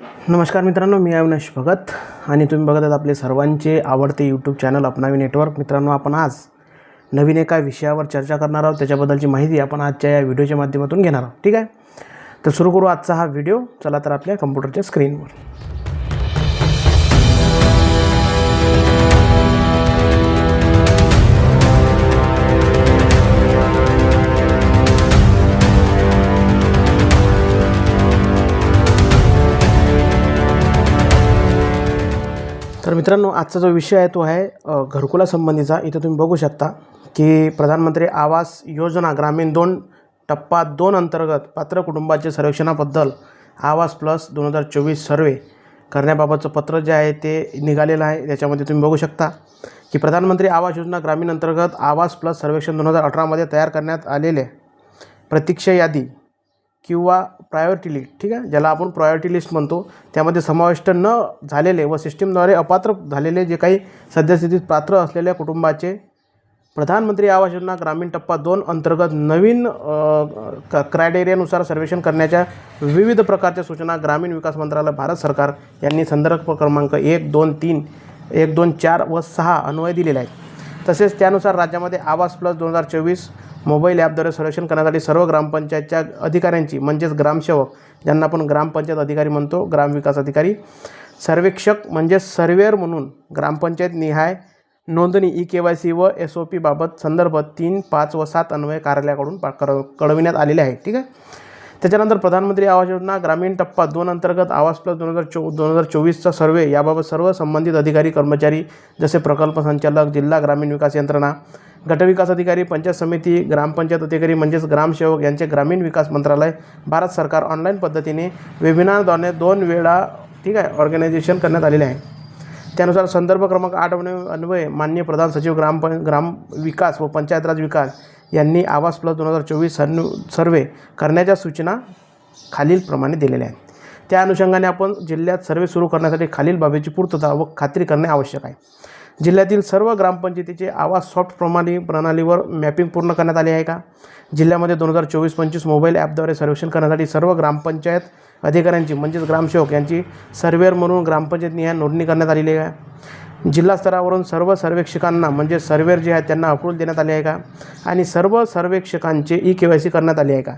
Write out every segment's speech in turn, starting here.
नमस्कार मित्रांनो मी अविनाश भगत आणि तुम्ही बघत आहात आपले सर्वांचे आवडते यूट्यूब चॅनल अपनावी नेटवर्क मित्रांनो आपण आज नवीन एका विषयावर चर्चा करणार आहोत. त्याच्याबद्दलची माहिती आपण आजच्या या व्हिडिओच्या माध्यमातून घेणार आहोत. ठीक आहे? तर सुरू करू आजचा हा व्हिडिओ. चला तर आपल्या कम्प्युटरच्या स्क्रीनवर तर मित्रांनो आजचा जो विषय आहे तो आहे घरकुलासंबंधीचा. इथं तुम्ही बघू शकता की प्रधानमंत्री आवास योजना ग्रामीण दोन टप्पा दोन अंतर्गत पात्र कुटुंबाचे सर्वेक्षणाबद्दल आवास प्लस दोन हजार चोवीस सर्वे करण्याबाबतचं पत्र जे आहे ते निघालेलं आहे. त्याच्यामध्ये तुम्ही बघू शकता की प्रधानमंत्री आवास योजना ग्रामीण अंतर्गत आवास प्लस सर्वेक्षण दोन हजार अठरामध्ये तयार करण्यात आलेले प्रतीक्षा यादी किंवा प्रायोरिटी लिस्ट ठीक आहे? ज्याला आपण प्रायोरिटी लिस्ट म्हणतो त्यामध्ये समाविष्ट न झालेले व सिस्टीमद्वारे अपात्र झालेले जे काही सद्यस्थितीत पात्र असलेल्या कुटुंबाचे प्रधानमंत्री आवास योजना ग्रामीण टप्पा दोन अंतर्गत नवीन क क्रायटेरियानुसार सर्वेक्षण करण्याच्या विविध प्रकारच्या सूचना ग्रामीण विकास मंत्रालय भारत सरकार यांनी संदर्भ क्रमांक एक दोन तीन एक दोन चार व सहा अन्वय दिलेला आहे तसेच त्यानुसार राज्यामध्ये आवास प्लस दोन हजार चोवीस मोबाईल ॲपद्वारे सर्वेक्षण करण्यासाठी सर्व ग्रामपंचायतच्या अधिकाऱ्यांची म्हणजेच ग्रामसेवक ज्यांना आपण ग्रामपंचायत अधिकारी म्हणतो ग्रामविकास अधिकारी सर्वेक्षक म्हणजे सर्वेअर म्हणून ग्रामपंचायत निहाय नोंदणी ई के वाय सी व एस ओ पीबाबत संदर्भ तीन पाच व सात अन्वय कार्यालयाकडून पा कळविण्यात आलेले आहे. ठीक आहे? त्याच्यानंतर प्रधानमंत्री आवास योजना ग्रामीण टप्पा दोन अंतर्गत आवास प्लस दोन हजार चो दोन हजार चोवीसचा सर्वे याबाबत सर्व संबंधित अधिकारी कर्मचारी जसे प्रकल्प संचालक जिल्हा ग्रामीण विकास यंत्रणा गटविकास अधिकारी पंचायत समिती ग्रामपंचायत अधिकारी म्हणजेच ग्रामसेवक यांचे ग्रामीण विकास मंत्रालय भारत सरकार ऑनलाईन पद्धतीने वेबिनारद्वारे दोन वेळा ठीक आहे ऑर्गनायझेशन करण्यात आलेले आहे. त्यानुसार संदर्भ क्रमांक आठ अन्वय माननीय मान्य प्रधान सचिव ग्राम ग्राम विकास व पंचायत राज विकास यांनी आवास प्लस दोन हजार चोवीस सन सर्वे करण्याच्या सूचना खालीलप्रमाणे दिलेल्या आहेत. त्या अनुषंगाने आपण जिल्ह्यात सर्वे सुरू करण्यासाठी खालील बाबीची पूर्तता व खात्री करणे आवश्यक आहे. जिल्ह्यातील सर्व ग्रामपंचायतीचे आवास सॉफ्ट प्रमाणी प्रणालीवर मॅपिंग पूर्ण करण्यात आले आहे का? जिल्ह्यामध्ये दोन हजार चोवीस पंचवीस मोबाईल ॲपद्वारे सर्वेक्षण करण्यासाठी सर्व ग्रामपंचायत अधिकाऱ्यांची म्हणजेच ग्रामसेवक यांची सर्वेअर म्हणून ग्रामपंचायत ह्या नोंदणी करण्यात आलेली आहे जिल्हा स्तरावरून सर्व सर्वेक्षकांना म्हणजे सर्वेअर जे आहेत त्यांना अप्रूव्हल देण्यात आले आहे का? आणि सर्व सर्वेक्षकांचे ई के वाय सी करण्यात आली आहे का?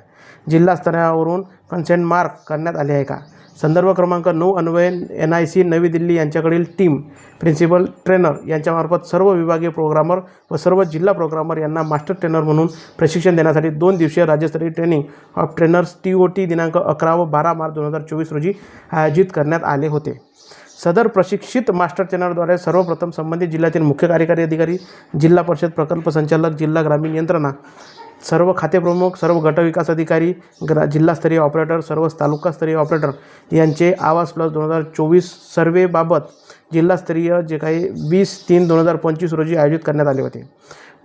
जिल्हा स्तरावरून कन्सेंट मार्क करण्यात आले आहे का? संदर्भ क्रमांक नऊ Anvay N I C Navi Delhi यांच्याकडील टीम प्रिन्सिपल ट्रेनर यांच्यामार्फत सर्व विभागीय प्रोग्रामर व सर्व जिल्हा प्रोग्रामर यांना मास्टर ट्रेनर म्हणून प्रशिक्षण देण्यासाठी दोन दिवसीय राज्यस्तरीय training of trainers T O T दिनांक अकरा व बारा मार्च दोन हजार चोवीस रोजी आयोजित करण्यात आले होते. सदर प्रशिक्षित मास्टर ट्रेनरद्वारे सर्वप्रथम संबंधित जिल्ह्यातील मुख्य कार्यकारी अधिकारी जिल्हा परिषद प्रकल्प संचालक जिल्हा ग्रामीण यंत्रणा सर्व खातेप्रमुख सर्व गटविकास अधिकारी ग्रा जिल्हास्तरीय ऑपरेटर सर्व तालुकास्तरीय ऑपरेटर यांचे आवास प्लस दोन हजार चोवीस सर्वेबाबत जिल्हास्तरीय जे काही वीस तीन दोन हजार पंचवीस रोजी आयोजित करण्यात आले होते.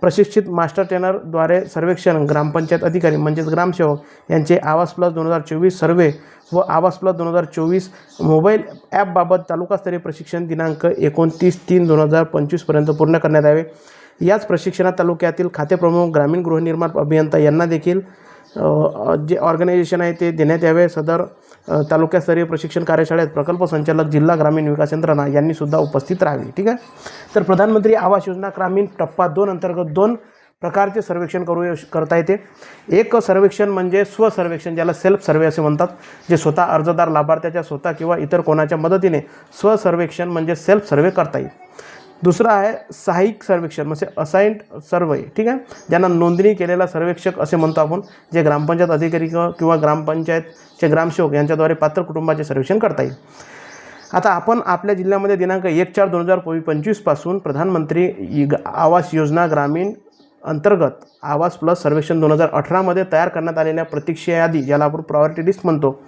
प्रशिक्षित मास्टर ट्रेनरद्वारे सर्वेक्षण ग्रामपंचायत अधिकारी म्हणजेच ग्रामसेवक यांचे आवास प्लस दोन हजार चोवीस सर्वे व आवास प्लस दोन हजार चोवीस मोबाईल ॲपबाबत तालुकास्तरीय प्रशिक्षण दिनांक एकोणतीस तीन दोन हजार पंचवीसपर्यंत पूर्ण करण्यात यावे. याच प्रशिक्षणात तालुक्यातील खातेप्रमुख ग्रामीण गृहनिर्माण अभियंता यांना देखील जे ऑर्गनायझेशन आहे ते देण्यात यावे. सदर तालुक्यास्तरीय प्रशिक्षण कार्यशाळेत प्रकल्प संचालक जिल्हा ग्रामीण विकास यंत्रणा यांनीसुद्धा उपस्थित राहावी ठीक आहे? तर प्रधानमंत्री आवास योजना ग्रामीण टप्पा दोन अंतर्गत दोन प्रकारचे सर्वेक्षण करू करता येते. एक सर्वेक्षण म्हणजे स्वसर्वेक्षण ज्याला सेल्फ सर्वे असे म्हणतात जे स्वतः अर्जदार लाभार्थ्याच्या स्वतः किंवा इतर कोणाच्या मदतीने स्वसर्वेक्षण म्हणजे सेल्फ सर्वे करता येईल. दुसरं आहे सहाय्यिक सर्वेक्षण म्हणजे असाइंड सर्वे ठीक आहे? ज्यांना नोंदणी केलेला सर्वेक्षक असे म्हणतो आपण जे ग्रामपंचायत अधिकारी किंवा किंवा ग्रामपंचायतचे ग्रामसेवक यांच्याद्वारे पात्र कुटुंबाचे सर्वेक्षण करता येईल. आता आपण आपल्या जिल्ह्यामध्ये दिनांक एक चार दोन हजार पंचवीसपासून प्रधानमंत्री आवास योजना ग्रामीण अंतर्गत आवास प्लस सर्वेक्षण दोन हजार अठरामध्ये तयार करण्यात आलेल्या प्रतीक्षा यादी ज्याला आपण प्रायोरिटी लिस्ट म्हणतो.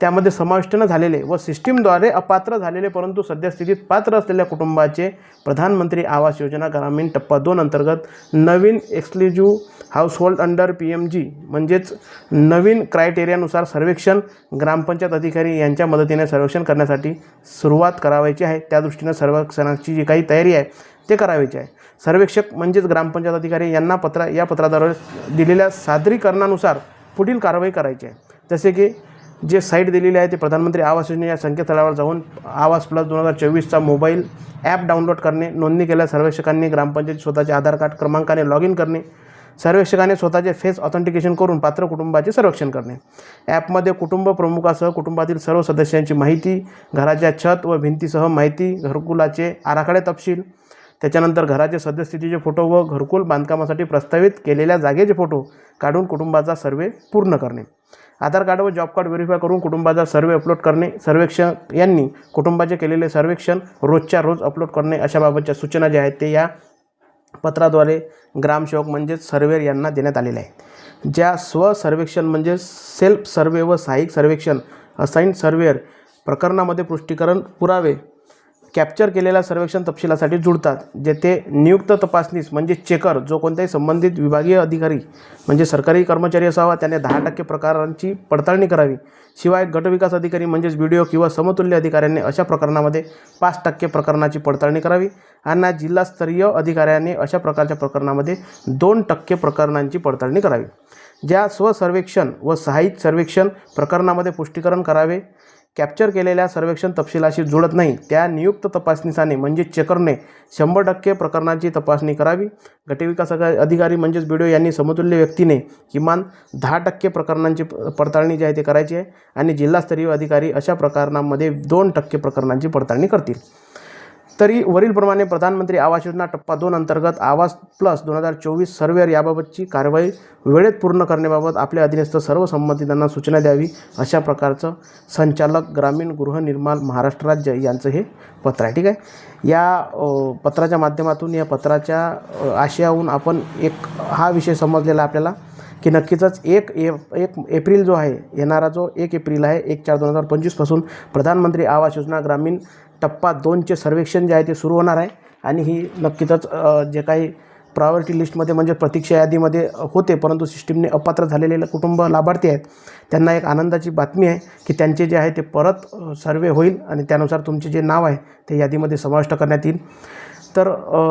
त्यामध्ये समाविष्ट न झालेले व सिस्टीमद्वारे अपात्र झालेले परंतु सद्यस्थितीत पात्र असलेल्या कुटुंबाचे प्रधानमंत्री आवास योजना ग्रामीण टप्पा दोन अंतर्गत नवीन exclusive household under P M G म्हणजेच नवीन क्रायटेरियानुसार सर्वेक्षण ग्रामपंचायत अधिकारी यांच्या मदतीने सर्वेक्षण करण्यासाठी सुरुवात करावायची आहे. त्या दृष्टीनं सर्वेक्षणाची जी काही तयारी आहे ते करावायची आहे. सर्वेक्षक म्हणजेच ग्रामपंचायत अधिकारी यांना पत्रा या पत्राद्वारे दिलेल्या सादरीकरणानुसार पुढील कारवाई करायची आहे. जसे की जे साईट दिलेली आहे ते प्रधानमंत्री आवास योजना या संकेतस्थळावर जाऊन आवास प्लस दोन हजार चोवीसचा मोबाईल ॲप डाउनलोड करणे नोंदणी केलेल्या सर्वेक्षकांनी ग्रामपंचायत स्वतःचे आधार कार्ड क्रमांकाने लॉग इन करणे सर्वेक्षकाने स्वतःचे फेस ऑथेंटिकेशन करून पात्र कुटुंबाचे सर्वेक्षण करणे. ॲपमध्ये कुटुंब प्रमुखासह कुटुंबातील सर्व सदस्यांची माहिती घराच्या छत व भिंतीसह माहिती घरकुलाचे आराखडे तपशील त्याच्यानंतर घराचे सद्यस्थितीचे फोटो व घरकुल बांधकामासाठी प्रस्तावित केलेल्या जागेचे फोटो काढून कुटुंबाचा सर्वे पूर्ण करणे. आधार कार्ड व जॉब कार्ड व्हेरीफाय करून कुटुंबाचा सर्वे अपलोड करणे सर्वेक्षण यांनी कुटुंबाचे केलेले सर्वेक्षण रोजच्या रोज अपलोड करणे अशाबाबतच्या सूचना ज्या आहेत ते या पत्राद्वारे ग्रामसेवक म्हणजेच सर्वेर यांना देण्यात आलेले आहेत. ज्या स्वसर्वेक्षण म्हणजे सेल्फ सर्वे व सहाय्यक सर्वेक्षण असाईन सर्वेअर प्रकरणामध्ये पुष्टीकरण पुरावे कॅप्चर केलेल्या सर्वेक्षण तपशिलासाठी जुळतात जेथे नियुक्त तपासनीस म्हणजे चेकर जो कोणत्याही संबंधित विभागीय अधिकारी म्हणजे सरकारी कर्मचारी असावा त्याने दहा टक्के प्रकारांची पडताळणी करावी. शिवाय गटविकास अधिकारी म्हणजेच बी डी ओ किंवा समतुल्य अधिकाऱ्यांनी अशा प्रकरणामध्ये पाच टक्के प्रकरणाची पडताळणी करावी आणि जिल्हास्तरीय अधिकाऱ्यांनी अशा प्रकारच्या प्रकरणामध्ये दोन टक्के प्रकरणांची पडताळणी करावी. ज्या स्वसर्वेक्षण व सहाय्यित सर्वेक्षण प्रकरणामध्ये पुष्टीकरण करावे कॅप्चर केलेल्या सर्वेक्षण तपशिलाशी जुळत नाही. त्या नियुक्त तपासणीसाने म्हणजे चेकरने शंभर टक्के प्रकरणाची तपासणी करावी. गटविकास अधिकारी म्हणजेच बी यांनी समतुल्य व्यक्तीने किमान दहा टक्के प्रकरणांची पडताळणी जी आहे ते करायची आहे आणि जिल्हास्तरीय अधिकारी अशा प्रकरणांमध्ये दोन टक्के प्रकरणांची पडताळणी करतील. तरी वरीलप्रमाणे प्रधानमंत्री आवास योजना टप्पा दोन अंतर्गत आवास प्लस दोन हजार चोवीस सर्वेअर याबाबतची कारवाई वेळेत पूर्ण करण्याबाबत आपल्या अधीनस्थ सर्व संबंधितांना सूचना द्यावी अशा प्रकारचं संचालक ग्रामीण गृहनिर्माण महाराष्ट्र राज्य यांचं हे पत्र आहे. ठीक आहे? या पत्राच्या माध्यमातून या पत्राच्या आशयाहून आपण एक हा विषय समजलेला आपल्याला की नक्कीचच एक ए एक एप्रिल जो आहे येणारा जो एक एप्रिल आहे एक चार दोन हजार पंचवीसपासून प्रधानमंत्री आवास योजना ग्रामीण टप्पा दोनचे सर्वेक्षण जे आहे ते सुरू होणार आहे. आणि ही नक्कीच जे काही प्रायोरिटी लिस्टमध्ये म्हणजे प्रतीक्षा यादीमध्ये होते. परंतु सिस्टीमने अपात्र झालेले कुटुंब लाभार्थी आहेत. त्यांना एक आनंदाची बातमी आहे की त्यांचे जे आहे ते परत सर्वे होईल आणि त्यानुसार तुमचे जे नाव आहे ते यादीमध्ये समाविष्ट करण्यात येईल. तर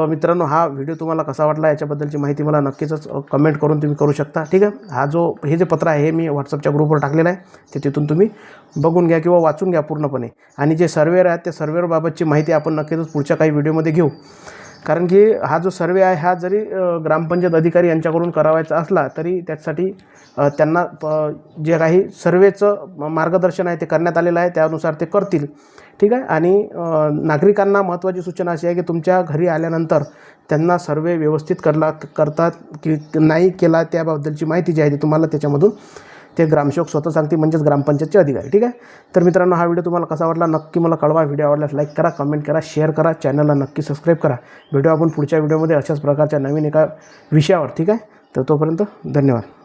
मित्रांनो हा व्हिडिओ तुम्हाला कसा वाटला याच्याबद्दलची माहिती मला नक्कीच कमेंट करून तुम्ही करू शकता ठीक आहे? हा जो हे जे पत्र आहे हे मी व्हॉट्सअपच्या ग्रुपवर टाकलेलं आहे ते तिथून तुम्ही बघून घ्या किंवा वाचून घ्या पूर्णपणे. आणि जे सर्वेअर आहेत त्या सर्वेअरबाबतची माहिती आपण नक्कीच पुढच्या काही व्हिडिओमध्ये घेऊ. कारण की हा जो सर्वे आहे हा जरी ग्रामपंचायत अधिकारी यांच्याकडून करावायचा असला तरी त्यासाठी त्यांना प- जे काही सर्वेचं मार्गदर्शन आहे ते करण्यात आलेलं आहे त्यानुसार ते करतील. ठीक आहे? आणि नागरिकांना महत्त्वाची सूचना अशी आहे की तुमच्या घरी आल्यानंतर त्यांना सर्वे व्यवस्थित करला करतात की नाही केला त्याबद्दलची माहिती जी आहे ती तुम्हाला त्याच्यामधून ते ग्रामसेवक स्वतः सांगते म्हणजेच ग्रामपंचायतचे अधिकारी. ठीक आहे? तर मित्रांनो हा व्हिडिओ तुम्हाला कसा वाटला? नक्की मला कळवा. व्हिडिओ आवडल्यास लाईक करा कमेंट करा शेअर करा. चॅनलला नक्की सबस्क्राईब करा. व्हिडिओ आपण पुढच्या व्हिडिओमध्ये अशाच प्रकारच्या नवीन एका विषयावर. ठीक आहे? तर तोपर्यंत धन्यवाद.